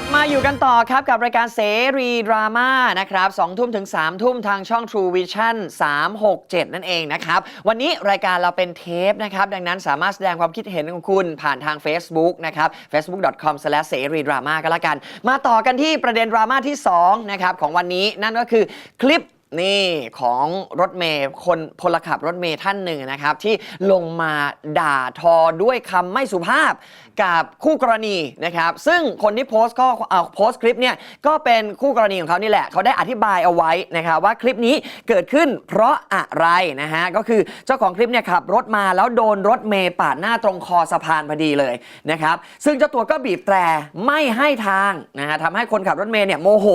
ลับมาอยู่กันต่อครับกับรายการเสรีดราม่านะครับ2ทุ่มถึง3ทุ่มทางช่อง True Vision 367 นั่นเองนะครับ วันนี้รายการเราเป็นเทปนะครับ ดังนั้นสามารถแสดงความคิดเห็นของคุณผ่านทาง Facebook นะครับ facebook.com s e r i d r a m a ก็แล้วกัน มาต่อกันที่ประเด็นดราม่าที่2นะครับของวันนี้นั่นก็คือคลิป นี่ของรถเมย์คนพลขับรถเมย์ท่านหนึ่งนะครับ ที่ลงมาด่าทอด้วยคำไม่สุภาพกับคู่กรณีนะครับ ซึ่งคนที่โพสต์ก็เอาโพสต์คลิปเนี่ยก็เป็นคู่กรณีของเขานี่แหละ เขาได้อธิบายเอาไว้นะครับว่าคลิปนี้เกิดขึ้นเพราะอะไรนะฮะก็คือเจ้าของคลิปเนี่ยขับรถมาแล้วโดนรถเมย์ปาดหน้าตรงคอสะพานพอดีเลยนะครับ ซึ่งเจ้าตัวก็บีบแตรไม่ให้ทางนะฮะทำให้คนขับรถเมย์เนี่ยโมโห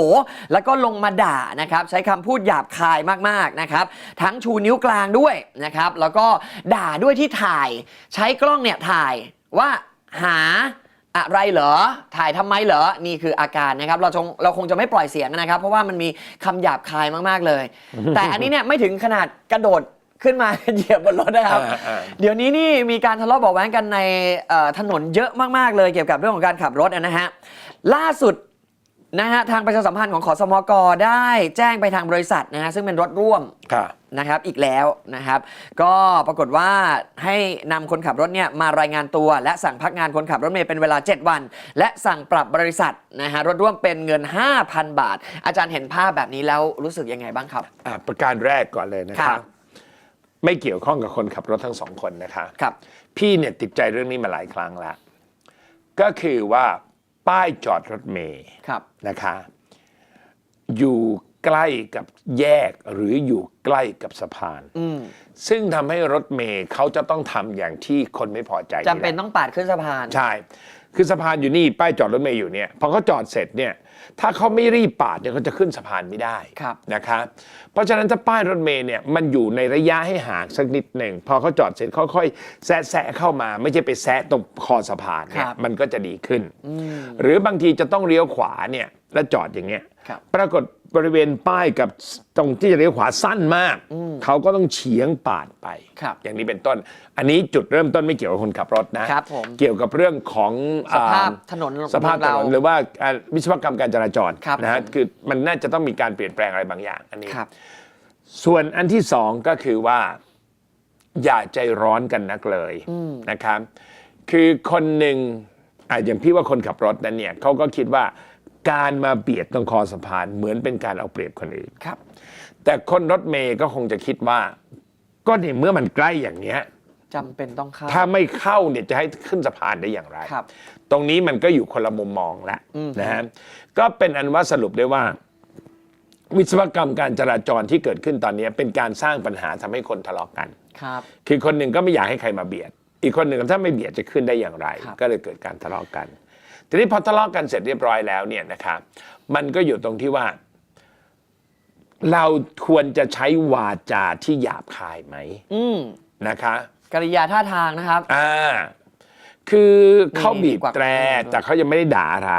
แล้วก็ลงมาด่านะครับใช้คำพูดหยาบคายมากๆนะครับ ทั้งชูนิ้วกลางด้วยนะครับ แล้วก็ด่าด้วยที่ถ่ายใช้กล้องเนี่ยถ่ายว่าหาอะไรเหรอ ถ่ายทำไมเหรอ นี่คืออาการนะครับ เราคงเราคงจะไม่ปล่อยเสียงนะครับ เพราะว่ามันมีคำหยาบคายมากๆเลย แต่อันนี้เนี่ยไม่ถึงขนาดกระโดดขึ้นมาเหยียบบนรถนะครับอ่าอ่าเดี๋ยวนี้นี่มีการทะเลาะเบาะแว้งกันในเอ่อถนนเยอะมากๆเลย เกี่ยวกับเรื่องของการขับรถนะฮะ ล่าสุด นะฮะทางประชาสัมพันธ์ของขอสมกได้แจ้งไปทางบริษัทนะฮะซึ่งเป็นรถร่วมค่ะ นะครับอีกแล้วนะครับ ก็ปรากฏว่าให้นำคนขับรถเนี่ยมารายงานตัว และสั่งพักงานคนขับรถเมล์เป็นเวลา 7 วัน และสั่งปรับบริษัทนะฮะรถร่วมเป็นเงิน 5,000 บาท อาจารย์เห็นภาพแบบนี้แล้วรู้สึกยังไงบ้างครับ อะประการแรกก่อนเลยนะครัคะบ ไม่เกี่ยวข้องกับคนขับรถทั้งสองคนนะคะ ครับ พี่เนี่ยติดใจเรื่องนี้มาหลายครั้งแล้ว ก็คือว่า ป้ายจอดรถเมย์ครับ นะคะ อยู่ใกล้กับแยกหรืออยู่ใกล้กับสะพาน อืมซึ่งทำให้รถเมย์เขาจะต้องทำอย่างที่คนไม่พอใจจำเป็นแหละต้องปาดขึ้นสะพาน ใช่ คือสะพานอยู่นี่ป้ายจอดรถเมย์อยู่เนี่ยพอเขาจอดเสร็จเนี่ยถ้าเขาไม่รีบปาดเนี่ยเขาจะขึ้นสะพานไม่ได้ครับนะคะเพราะฉะนั้นถ้าป้ายรถเมย์เนี่ยมันอยู่ในระยะให้ห่างสักนิดหนึ่งพอเขาจอดเสร็จค่อยๆแซะแซะเข้ามา ไม่ใช่ไปแซะตรงคอสะพานเนี่ยครับมันก็จะดีขึ้น หรือบางทีจะต้องเลี้ยวขวาเนี่ยแล้วจอดอย่างเงี้ยครับ ปรากฏบริเวณป้ายกับตรงที่จะเลี้ยวขวาสั้นมาก เขาก็ต้องเฉียงปาดไปครับอย่างนี้เป็นต้น อันนี้จุดเริ่มต้นไม่เกี่ยวกับคนขับรถนะครับผมเกี่ยวกับเรื่องของสภาพอ่ถนนสภาพถเรานนหรือว่าอ่าวิศวกรรมการจราจรครับนะฮะผมคือมันน่าจะต้องมีการเปลี่ยนแปลงอะไรบางอย่างอันนี้ครับส่วนอันที่สองก็คือว่า อย่าใจร้อนกันนักเลยนะครับ คือคนหนึ่งอะอย่างพี่ว่าคนขับรถนั้นเนี่ยเขาก็คิดว่า การมาเบียดตรงคอสะพานเหมือนเป็นการเอาเปรียบคนอื่นครับ แต่คนรถเมย์ก็คงจะคิดว่า ก็ในเมื่อมันใกล้อย่างเนี้ยจำเป็นต้องเข้า ถ้าไม่เข้าเนี่ยจะให้ขึ้นสะพานได้อย่างไร ครับ ตรงนี้มันก็อยู่คนละมุมมองละอืม นะฮะก็เป็นอันว่าสรุปได้ว่า วิศวกรรมการจราจรที่เกิดขึ้นตอนนี้ เป็นการสร้างปัญหาทำให้คนทะเลาะกัน ครับ คือคนหนึ่งก็ไม่อยากให้ใครมาเบียด อีกคนหนึ่งถ้าไม่เบียดจะขึ้นได้อย่างไร ครับ ก็เลยเกิดการทะเลาะกัน ทีนี้พอทะเลาะกันเสร็จเรียบร้อยแล้วเนี่ยนะครับมันก็อยู่ตรงที่ว่า เราควรจะใช้วาจาที่หยาบคายไหมอืมนะคะกริยาท่าทางนะครับ อ่าคือเขาบีบกวักแตรมือด้วยแต่เขายังไม่ได้ด่าอะไร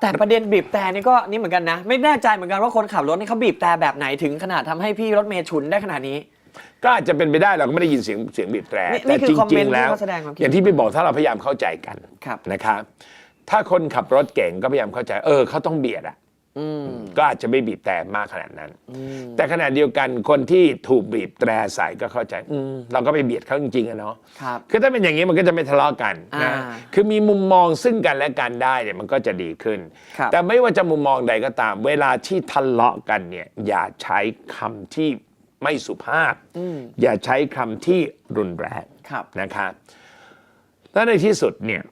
แต่ประเด็นบีบแต่นี่ก็นี่เหมือนกันนะ ไม่แน่ใจเหมือนกันว่าคนขับรถนี่เขาบีบแต่แบบไหนถึงขนาดทำให้พี่รถเมย์ฉุนได้ขนาดนี้ ก็อาจจะเป็นไปได้เราก็ไม่ได้ยินเสียงเสียงบีบแตรนี่แต่นี่คือจคอมเมรินงต์ๆแล้วที่เขาแสดงความคิดอย่างที่พี่บอกถ้าเราพยายามเข้าใจกันครับนะครับ ถ้าคนขับรถเก่งก็พยายามเข้าใจ เออเขาต้องเบียดอะอืมก็อาจจะไม่บีบแต่มากขนาดนั้น แต่ขณะเดียวกันคนที่ถูกบีบแตรใส่ก็เข้าใจอืมเราก็ไปเบียดเขาจริงๆอะเนาะครับคือถ้าเป็นอย่างนี้มันก็จะไม่ทะเลาะกันนะอ่าคือมีมุมมองซึ่งกันและกันได้เนี่ยมันก็จะดีขึ้นครับแต่ไม่ว่าจะมุมมองใดก็ตาม เวลาที่ทะเลาะกันเนี่ยอย่าใช้คำที่ไม่สุภาพ อย่าใช้คำที่รุนแรงครับนะครับแล้วในที่สุดเนี่ย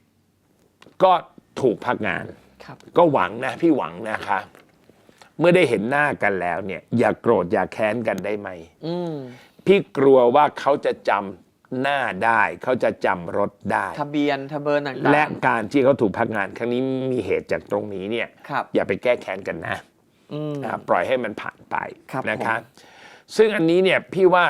ก็ ถูกพักงานครับก็หวังนะพี่หวังนะคะ เมื่อได้เห็นหน้ากันแล้วเนี่ย อย่าโกรธอย่าแค้นกันได้ไหมอืมพี่กลัวว่าเขาจะจำหน้าได้ เขาจะจำรถได้ ทะเบียนทะเบินต่างๆและการที่เขาถูกพักงาน ครั้งนี้มีเหตุจากตรงนี้เนี่ยครับอย่าไปแก้แค้นกันนะอืมนะปล่อยให้มันผ่านไปครับนะครับซึ่งอันนี้เนี่ยพี่ว่า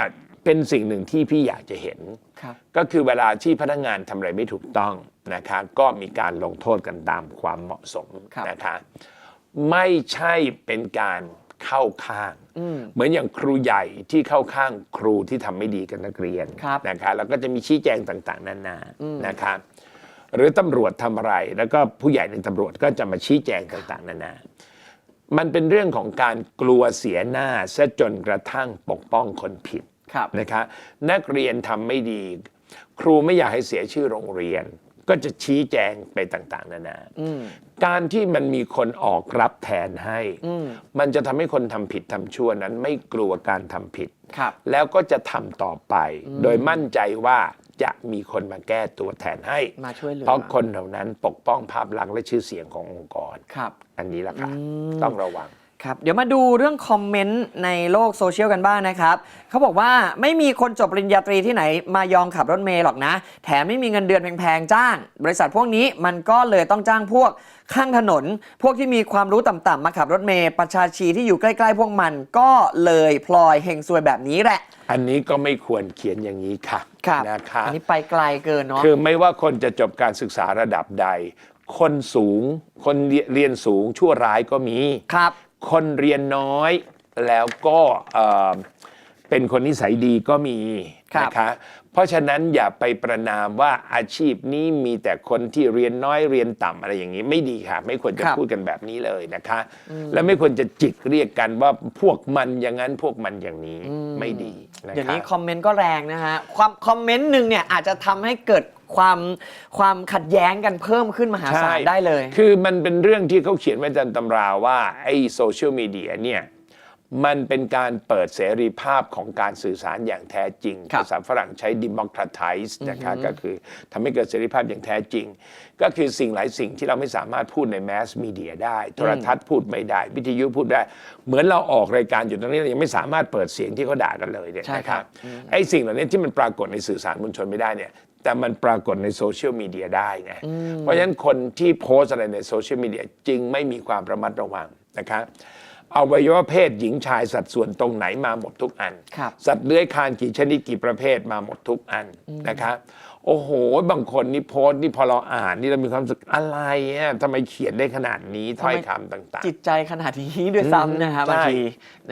เป็นสิ่งหนึ่งที่พี่อยากจะเห็นครับก็คือเวลาที่พนักงานทำอะไรไม่ถูกต้อง นะคะก็มีการลงโทษกันตามความเหมาะสมครับนะคะไม่ใช่เป็นการเข้าข้างอืมเหมือนอย่างครูใหญ่ที่เข้าข้างครูที่ทำไม่ดีกับนักเรียนครับนะคะแล้วก็จะมีชี้แจงต่างๆนานานะคะหรือตำรวจทำอะไร แล้วก็ผู้ใหญ่ในตำรวจก็จะมาชี้แจงต่างๆนานา มันเป็นเรื่องของการกลัวเสียหน้าซะจนกระทั่งปกป้องคนผิดครับนะคะนักเรียนทำไม่ดี ครูไม่อยากให้เสียชื่อโรงเรียน ก็จะชี้แจงไปต่างๆ นานาการที่มันมีคนออกรับแทนให้ มันจะทำให้คนทำผิดทำชั่วนั้นไม่กลัวการทำผิดครับแล้วก็จะทำต่อไป โดยมั่นใจว่าจะมีคนมาแก้ตัวแทนให้ มาช่วยเหลือเพราะคนเหล่านั้นปกป้องภาพลักษณ์และชื่อเสียงขององค์กรครับอันนี้แหละค่ะต้องระวัง ครับเดี๋ยวมาดูเรื่องคอมเมนต์ในโลกโซเชียลกันบ้างนะครับเขาบอกว่าไม่มีคนจบปริญญาตรีที่ไหนมายอมขับรถเมล์หรอกนะ แถมไม่มีเงินเดือนแพงๆจ้าง บริษัทพวกนี้มันก็เลยต้องจ้างพวกข้างถนน พวกที่มีความรู้ต่ำๆมาขับรถเมล์ประชาชีที่อยู่ใกล้ๆ พวกมันก็เลยพลอยเฮงซวยแบบนี้แหละ อันนี้ก็ไม่ควรเขียนอย่างนี้ค่ะครับนะคะอันนี้ไปไกลเกินเนาะคือไม่ว่าคนจะจบการศึกษาระดับใด คนสูงคนเรียนสูงชั่วร้ายก็มี ครับ คนเรียนน้อยแล้วก็เอ่อเป็นคนนิสัยดีก็มีครับนะคะเพราะฉะนั้นอย่าไปประนามว่าอาชีพนี้มีแต่คนที่เรียนน้อยเรียนต่ำอะไรอย่างนี้ไม่ดีค่ะ ไม่ควรจะครับพูดกันแบบนี้เลยนะคะ และไม่ควรจะจิกเรียกกันว่าพวกมันอย่างนั้นพวกมันอย่างนี้ไม่ดีนะเดี๋ยวคะนี้คอมเมนต์ก็แรงนะฮะความคอมเมนต์หนึ่งเนี่ยอาจจะทำให้เกิด ความความขัดแย้งกันเพิ่มขึ้นมหาศาลได้เลย คือมันเป็นเรื่องที่เขาเขียนไว้ในตำราว่าไอ้โซเชียลมีเดียเนี่ยมันเป็นการเปิดเสรีภาพของการสื่อสารอย่างแท้จริงครับภาษาฝรั่งใช้ democratize นะคะก็คือทำให้เกิดเสรีภาพอย่างแท้จริง ก็คือสิ่งหลายสิ่งที่เราไม่สามารถพูดในแมสมีเดียได้ โทรทัศน์พูดไม่ได้ วิทยุพูดได้ เหมือนเราออกรายการอยู่ตรงนี้เรายังไม่สามารถเปิดเสียงที่เขาด่ากันเลยเนี่ยใช่นะคครัรับบไอ้สิ่งเหล่านี้ที่มันปรากฏในสื่อสารมวลชนไม่ได้เนี่ย แต่มันปรากฏในโซเชียลมีเดียได้ไง เพราะฉะนั้นคนที่โพสต์อะไรในโซเชียลมีเดียจึงไม่มีความระมัดระวังนะครับอวัยวะเพศหญิงชายสัดส่วนตรงไหนมาหมดทุกอันครับสัตว์เลื้อยคลานกี่ชนิดกี่ประเภทมาหมดทุกอันนะครับ โอ้โห บางคนนี่โพสต์นี่พอเราอ่านนี่เรามีความรู้สึกอะไรอะทำไมเขียนได้ขนาดนี้ถ้อยคำต่างจิตใจขนาดนี้ด้วยซ้ำนะฮะใช่บางที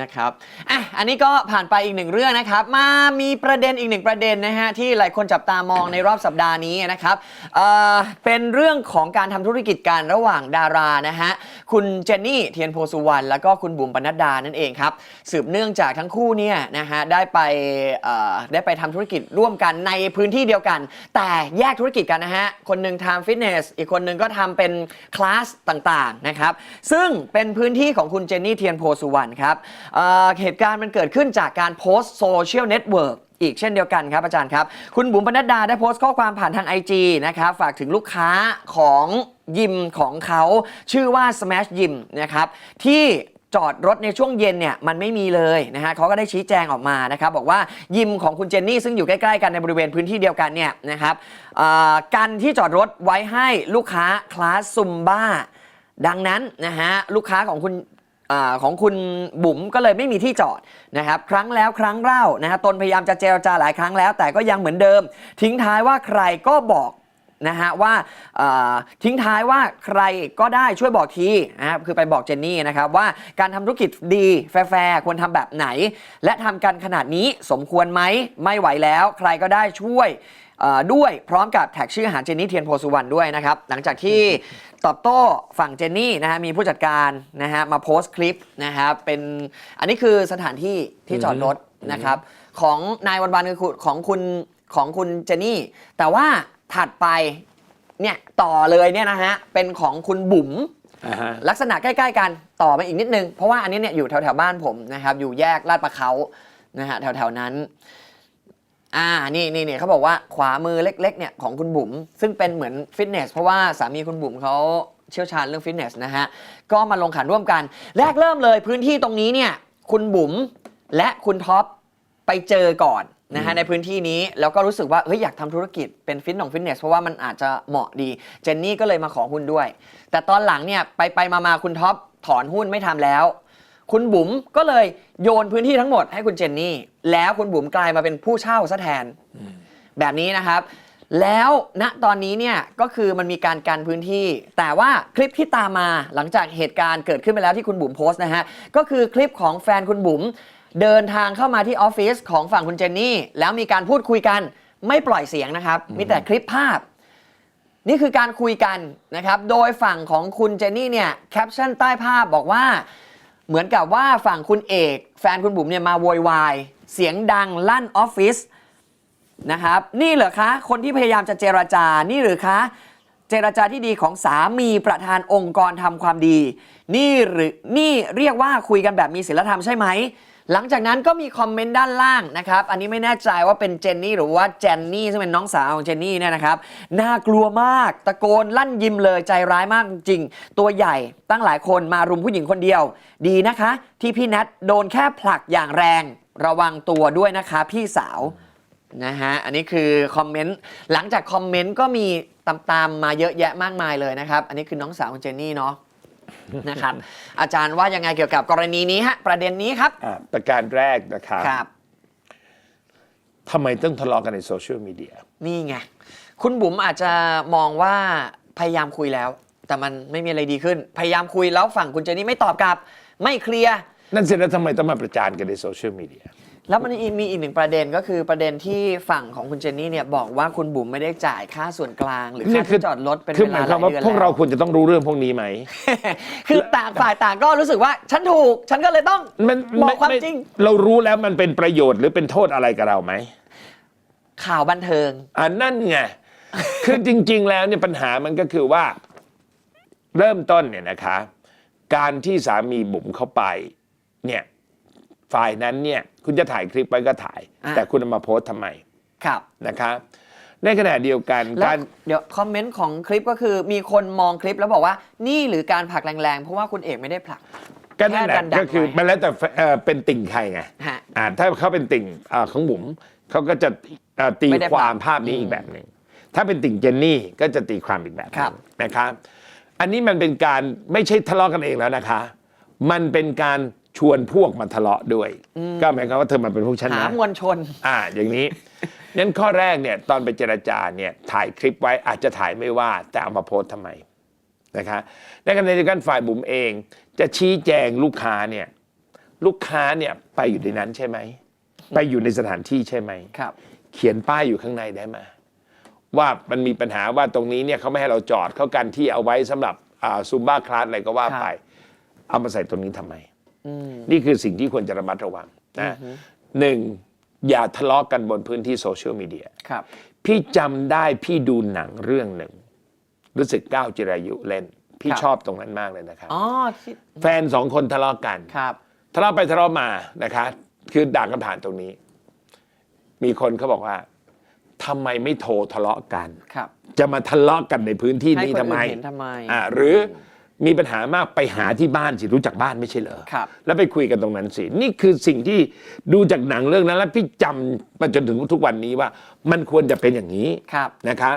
นะครับอะอันนี้ก็ผ่านไปอีกหนึ่งเรื่องนะครับ มามีประเด็นอีกหนึ่งประเด็นนะฮะที่หลายคนจับตามองในรอบสัปดาห์นี้นะครับเอ่อเป็นเรื่องของการทำธุรกิจกันระหว่างดารานะฮะคุณเจนนี่เทียนโพสุวรรณแล้วก็คุณบุ๋มปนัดดานั่นเองครับสืบเนื่องจากทั้งคู่เนี่ยนะฮะได้ไปเอ่อได้ไปทำธุรกิจร่วมกันในพื้นที่เดียวกันแต่แยกธุรกิจกันนะฮะ คนหนึ่งทำฟิตเนส อีกคนหนึ่งก็ทำเป็นคลาสต่างๆนะครับ ซึ่งเป็นพื้นที่ของคุณเจนนี่เทียนโพสุวรรณครับเอ่อเหตุการณ์มันเกิดขึ้นจากการโพสต์โซเชียลเน็ตเวิร์กอีกเช่นเดียวกันครับอาจารย์ครับ คุณบุ๋มปนัดดาได้โพสต์ข้อความผ่านทาง IG นะครับฝากถึงลูกค้าของยิมของเขาชื่อว่า Smash Gym นะครับที่ จอดรถในช่วงเย็นเนี่ยมันไม่มีเลยนะฮะเขาก็ได้ชี้แจงออกมานะครับบอกว่ายิมของคุณเจนนี่ซึ่งอยู่ใกล้ๆกันในบริเวณพื้นที่เดียวกันเนี่ยนะครับกันที่จอดรถไว้ให้ลูกค้าคลาสซุมบ้า ดังนั้นนะฮะลูกค้าของคุณอของคุณบุ๋มก็เลยไม่มีที่จอดนะครับครั้งแล้วครั้งเล่านะฮะตนพยายามจะเจรจาหลายครั้งแล้ว แต่ก็ยังเหมือนเดิม ทิ้งท้ายว่าใครก็บอก นะฮะว่าทิ้งท้ายว่าใครก็ได้ช่วยบอกทีนะครับคือไปบอกเจนนี่นะครับว่าการทำธุรกิจดีแฟร์ควรทำแบบไหน และทำกันขนาดนี้สมควรไหมไม่ไหวแล้วใครก็ได้ช่วยด้วยพร้อมกับแท็กชื่อหาเจนนี่เทียนโพสุวรรณด้วยนะครับ หลังจากที่ตอบโต้ฝั่งเจนนี่นะฮะมีผู้จัดการนะฮะมาโพสต์คลิปนะฮะเป็นอันนี้คือสถานที่ที่จอดรถนะครับของนายวันวันคือของคุณของคุณเจนนี่ แต่ว่า ถัดไปเนี่ยต่อเลยเนี่ยนะฮะเป็นของคุณบุ๋มๆอ่าฮะ ลักษณะใกล้ๆกันต่อมาอีกนิดนึง เพราะว่าอันนี้เนี่ยอยู่แถวๆบ้านผมนะครับ อยู่แยกลาดประเขานะฮะแถวๆนั้น อ่านี่นี่นี่เขาบอกว่าขวามือเล็ก ๆ เนี่ยของคุณบุ๋มซึ่งเป็นเหมือนฟิตเนส เพราะว่าสามีคุณบุ๋มเขาเชี่ยวชาญเรื่องฟิตเนสนะฮะ ก็มาลงขันร่วมกัน แรกเริ่มเลยพื้นที่ตรงนี้เนี่ย คุณบุ๋มและคุณท็อปไปเจอก่อน นะฮะในพื้นที่นี้แล้วก็รู้สึกว่าเฮ้ยอยากทำธุรกิจเป็นฟิตนงฟิตเนสเพราะว่ามันอาจจะเหมาะดี เจนนี่ก็เลยมาขอหุ้นด้วย แต่ตอนหลังเนี่ยไปไปมามาคุณท็อปถอนหุ้นไม่ทำแล้ว คุณบุ๋มก็เลยโยนพื้นที่ทั้งหมดให้คุณเจนนี่ แล้วคุณบุ๋มกลายมาเป็นผู้เช่าซะแทนแบบนี้นะครับ แล้วณตอนนี้เนี่ยก็คือมันมีการกันพื้นที่ แต่ว่าคลิปที่ตามมาหลังจากเหตุการณ์เกิดขึ้นไปแล้วที่คุณบุ๋มโพสต์นะฮะก็คือคลิปของแฟนคุณบุ๋ม เดินทางเข้ามาที่ออฟฟิศของฝั่งคุณเจนนี่ แล้วมีการพูดคุยกันไม่ปล่อยเสียงนะครับ มีแต่คลิปภาพ นี่คือการคุยกันนะครับ โดยฝั่งของคุณเจนนี่เนี่ยแคปชั่นใต้ภาพบอกว่า เหมือนกับว่าฝั่งคุณเอก แฟนคุณบุ๋มเนี่ยมาโวยวายเสียงดังลั่นออฟฟิศนะครับนี่เหรอคะ คนที่พยายามจะเจรจา นี่หรือคะเจรจาที่ดีของสามีประธานองค์กรทำความดี นี่หรือนี่เรียกว่าคุยกันแบบมีศีลธรรมใช่ไหม หลังจากนั้นก็มีคอมเมนต์ด้านล่างนะครับ อันนี้ไม่แน่ใจว่าเป็นเจนนี่หรือว่าเจนนี่ซึ่งเป็นน้องสาวของเจนนี่เนี่ยนะครับ น่ากลัวมาก ตะโกนลั่นยิมเลยใจร้ายมากจริง ตัวใหญ่ตั้งหลายคนมารุมผู้หญิงคนเดียว ดีนะคะ ที่พี่แนทโดนแค่ผลักอย่างแรง ระวังตัวด้วยนะคะพี่สาวนะฮะ อันนี้คือคอมเมนต์ หลังจากคอมเมนต์ก็มีตามๆมาเยอะแยะมากมายเลยนะครับ อันนี้คือน้องสาวของเจนนี่เนาะ นะครับ อาจารย์ว่ายังไงเกี่ยวกับกรณีนี้ฮะประเด็นนี้ครับอะประการแรกนะครับครับ ทำไมต้องทะเลาะกันในโซเชียลมีเดียนี่ไง คุณบุ๋มอาจจะมองว่าพยายามคุยแล้ว แต่มันไม่มีอะไรดีขึ้น พยายามคุยแล้วฝั่งคุณเจนนี่ไม่ตอบกลับ ไม่เคลียร์ นั่นเสร็จแล้วทำไมต้องมาประจานกันในโซเชียลมีเดีย แล้วมันมีอีกหนึ่งประเด็นก็คือประเด็นที่ฝั่งของคุณเจนนี่เนี่ยบอกว่าคุณบุ๋มไม่ได้จ่ายค่าส่วนกลาง หรือค่าที่จอดรถเป็นคือเวหมาลายหคลาวยมว่าเดือนพวกเราแล้วควรจะต้องรู้เรื่องพวกนี้ไหม คือต่างฝ่ายต่างก็รู้สึกว่าฉันถูก ฉันก็เลยต้องมันบอกความไจริง เรารู้แล้วมันเป็นประโยชน์หรือเป็นโทษอะไรกับเราไหม ข่าวบันเทิงอันนั่นไงคือจริง ๆ แล้วเนี่ยปัญหามันก็คือว่า เริ่มต้นเนี่ยนะคะ การที่สามีบุ๋มเข้าไป เนี่ย ฝ่ายนั้นเนี่ยคุณจะถ่ายคลิปไว้ก็ถ่าย อะแต่คุณเอามาโพสต์ทำไมครับ นะคะในขณะเดียวกันแล้วการเดี๋ยวคอมเมนต์ของคลิปก็คือมีคนมองคลิปแล้วบอกว่านี่หรือการผลักแรงๆ เพราะว่าคุณเอกไม่ได้ผลัก ก็นั่นแหละแค่ดันๆก็คือไว้มันแล้วแต่เอ่อเป็นติ่งใครไงฮะอ่าถ้าเขาเป็นติ่งอ่าของบุ๋มเขาก็จะเอ่อตีไม่ได้ความปรับภาพนี้อืมอีกแบบหนึ่งถ้าเป็นติ่งเจนนี่ก็จะตีความอีกแบบหครันึ่บ งนะครับอันนี้มันเป็นการไม่ใช่ทะเลาะกันเองแล้วนะคะ มันเป็นการ ชวนพวกมาทะเลาะด้วย ก็หมายความว่าเธอมาเป็นพวกฉันหานะมวลชน อ่า อย่างนี้ งั้นข้อแรกเนี่ยตอนไปเจรจาเนี่ยถ่ายคลิปไว้อาจจะถ่ายไม่ว่า แต่เอามาโพสต์ทำไมนะคะในขณะเดียวกันฝ่ายบุ๋มเอง จะชี้แจงลูกค้าเนี่ยลูกค้าเนี่ยไปอยู่ในนั้นใช่ไหม ไปอยู่ในสถานที่ใช่ไหม ครับ เขียนป้ายอยู่ข้างในได้ไหมว่ามันมีปัญหาว่าตรงนี้เนี่ยเขาไม่ให้เราจอดเขากันที่เอาไว้สำหรับซูมบ้าคลาสอะไรก็ว่าไป เอามาใส่ตรงนี้ทำไมอืม นี่คือสิ่งที่ควรจะระมัดระวังนะหนึ่งอย่าทะเลาะกันบนพื้นที่โซเชียลมีเดียครับ พี่จำได้พี่ดูหนังเรื่องหนึ่งรู้สึกก้าวจิรายุเล่น พี่ครับชอบตรงนั้นมากเลยนะครับอ๋อที่แฟนสองคนทะเลาะกันครับทะเลาะไปทะเลาะมานะคะ คือด่ากันผ่านตรงนี้ มีคนเขาบอกว่าทำไมไม่โทรทะเลาะกันครับ จะมาทะเลาะกันในพื้นที่ให้นี้คนทำไมอื่นเห็นทำไมอ่าหรือ มีปัญหามากไปหาที่บ้านสิรู้จักบ้านไม่ใช่เหรอครับ แล้วไปคุยกันตรงนั้นสินี่คือสิ่งที่ดูจากหนังเรื่องนั้น แล้วพี่จำมาจนถึงทุกวันนี้ว่า มันควรจะเป็นอย่างนี้ครับ นะครับ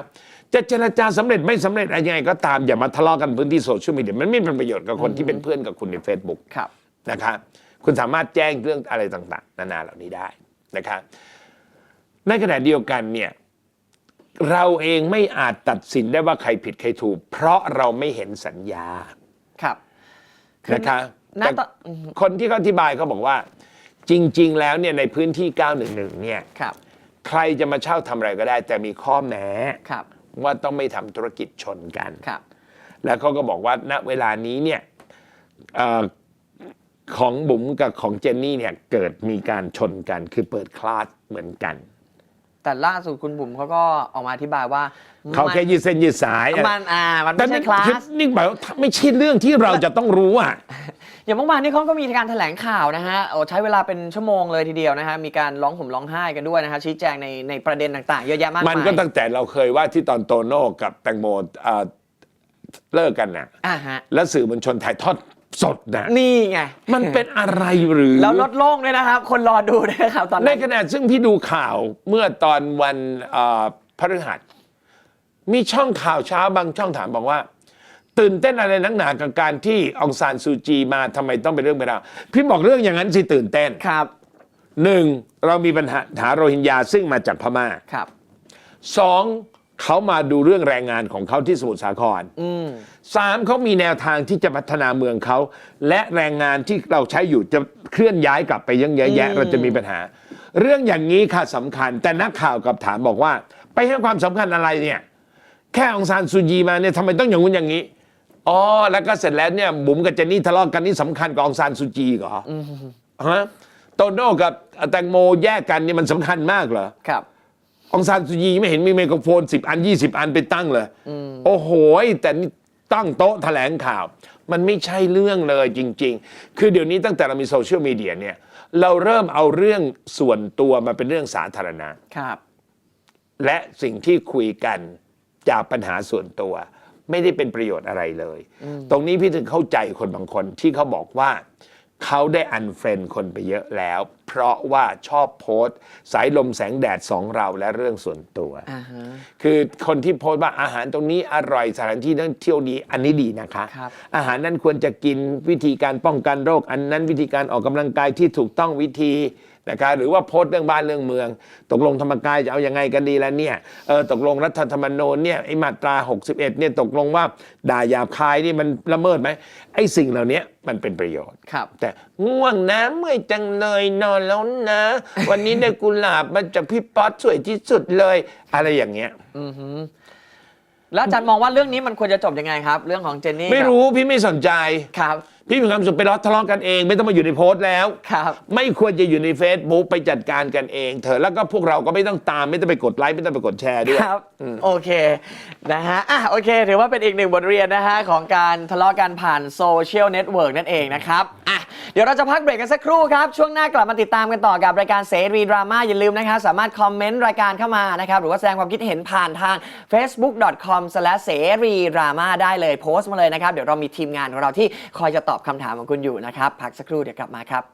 จะเจรจาสำเร็จไม่สำเร็จอะไรยังไงก็ตามอย่ามาทะเลาะกันพื้นที่โซเชียลมีเดียมันไม่เป็นประโยชน์กับคนที่เป็นเพื่อนกับคุณใน Facebook ครับนะครับคุณสามารถแจ้งเรื่องอะไรต่างๆ นานาเหล่านี้ได้นะครับในขณะเดียวกันเนี่ย เราเองไม่อาจตัดสินได้ว่าใครผิดใครถูก เพราะเราไม่เห็นสัญญาครับนะคะณแต่ตอนอืมคนที่เขาอธิบายเขาบอกว่า จริง ๆ แล้วเนี่ยในพื้นที่ 911 เนี่ยครับใครจะมาเช่าทำอะไรก็ได้ แต่มีข้อแม้ครับว่าต้องไม่ทำธุรกิจชนกันครับ แล้วเขาก็บอกว่าณเวลานี้เนี่ยเออของบุ๋มกับของเจนนี่เนี่ยเกิดมีการชนกันคือเปิดคลาสเหมือนกัน แต่ล่าสุดคุณบุ๋มเขาก็ออกมาอธิบายว่าเขาแค่ยืดเส้นยืดสายมันมันอ่ามันไม่ใช่คลาคือสนี่หมายว่าไม่ใช่เรื่องที่เราจะต้องรู้อะอย่างเมื่อวานนี้เขาก็มีการแถลงข่าวนะฮะโอ้ใช้เวลาเป็นชั่วโมงเลยทีเดียวนะฮะมีการร้องห่มร้องไห้กันด้วยนะฮะชี้แจงในในประเด็นต่างๆ เยอะแยะมากมายมันก็ตั้งแต่เราเคยว่าที่ตอนโตโน่กับแตงโมเอ่อเลิกกันน่ะอ่าฮะแล้วสื่อมวลชนถ่ายทอด สดน่ะนี่ไง มันเป็นอะไรหรือ แล้วลดโล่งด้วยนะครับ คนรอดูด้วยนะครับตอนในนั้นขณะซึ่งพี่ดูข่าวเมื่อตอนวันเอ่อพฤหัส มีช่องข่าวเช้าบางช่องถามบอกว่า ตื่นเต้นอะไรนักหนากับการที่องซานซูจีมาทำไมต้องเป็นเรื่องเป็นราวพี่บอกเรื่องอย่างนั้นสิตื่นเต้นครับหนึ่งเรามีปัญหาหาโรฮิงญาซึ่งมาจากพม่าครับ สอง เขามาดูเรื่องแรงงานของเขาที่สมุทรสาครอืมสามเขามีแนวทางที่จะพัฒนาเมืองเขา และแรงงานที่เราใช้อยู่จะเคลื่อนย้ายกลับไปยังเยอะแยะอืมเราจะมีปัญหา เรื่องอย่างนี้ค่ะสำคัญ แต่นักข่าวกลับถามบอกว่า ไปให้ความสำคัญอะไรเนี่ย แค่องซานซูจีมาเนี่ยทำไมต้องอย่างงู้นอย่างนี้อ๋อแล้วก็เสร็จแล้วเนี่ยบุ๋มกับเจนนี่ทะเลาะกันนี่สำคัญกว่าองซานซูจีเหรออฮะโตโน่กับแตงโมแยกกันนี่มันสำคัญมากเหรอครับ องซานซูจีไม่เห็นมีไมโครโฟน 10 อัน 20 อันไปตั้งเลยโอ้โห แต่นี่ตั้งโต๊ะแถลงข่าว มันไม่ใช่เรื่องเลยจริง ๆ คือเดี๋ยวนี้ตั้งแต่เรามีโซเชียลมีเดียเนี่ย เราเริ่มเอาเรื่องส่วนตัวมาเป็นเรื่องสาธารณะ ครับ และสิ่งที่คุยกันจากปัญหาส่วนตัว ไม่ได้เป็นประโยชน์อะไรเลย ตรงนี้พี่ถึงเข้าใจคนบางคนที่เขาบอกว่า เขาได้อันเฟรนคนไปเยอะแล้ว เพราะว่าชอบโพสต์ สายลมแสงแดดสองเราและเรื่องส่วนตัว อ่าฮะ คือคนที่โพสต์ว่าอาหารตรงนี้อร่อยสถานที่ท่องเที่ยวดีอันนี้ดีนะคะ ครับ อาหารนั้นควรจะกินวิธีการป้องกันโรค อันนั้นวิธีการออกกำลังกายที่ถูกต้องวิธี นะคะหรือว่าโพสต์เรื่องบ้านเรื่องเมือง ตกลงธรรมกายจะเอายังไงกันดีแล้วเนี่ยเออตกลงรัฐธรรมนูญเนี่ยไอ้มาตรา 61เนี่ยตกลงว่าด่าหยาบคายนี่มันละเมิดไหมไอ้สิ่งเหล่านี้มันเป็นประโยชน์ ครับ แต่ง่วงนะเมื่อยจังเลยนอนแล้วนะ วันนี้ได้กุหลาบมาจากพี่ป๊อตสวยที่สุดเลย อะไรอย่างเงี้ย แล้วอาจารย์มองว่าเรื่องนี้มันควรจะจบยังไงครับ เรื่องของเจนนี่ไม่กับรู้พี่ไม่สนใจ ครับ พี่มีความสุขไปล้อทะเลาะกันเอง ไม่ต้องมาอยู่ในโพสต์แล้ว ครับ ไม่ควรจะอยู่ใน Facebook ไปจัดการกันเอง เถอะแล้วก็พวกเราก็ไม่ต้องตามไม่ต้องไปกดไลค์ไม่ต้องไปกดแชร์ด้วย ครับ โอเค นะฮะ อะ โอเค ถือว่าเป็นอีกหนึ่งบทเรียนนะฮะ ของการทะเลาะกันผ่านโซเชียลเน็ตเวิร์กนั่นเองนะครับ อะ เดี๋ยวเราจะพักเบรกกันสักครู่ครับ ช่วงหน้ากลับมาติดตามกันต่อกับรายการเสรีดราม่าอย่าลืมนะครับสามารถคอมเมนต์รายการเข้ามานะครับหรือว่าแสดงความคิดเห็นผ่านทาง facebook.com เสรีดราม่าได้เลยโพสต์มาเลยนะครับเดี๋ยวเรามีทีมงานของเราที่คอยจะตอบคำถามของคุณอยู่นะครับพักสักครู่เดี๋ยวกลับมาครับ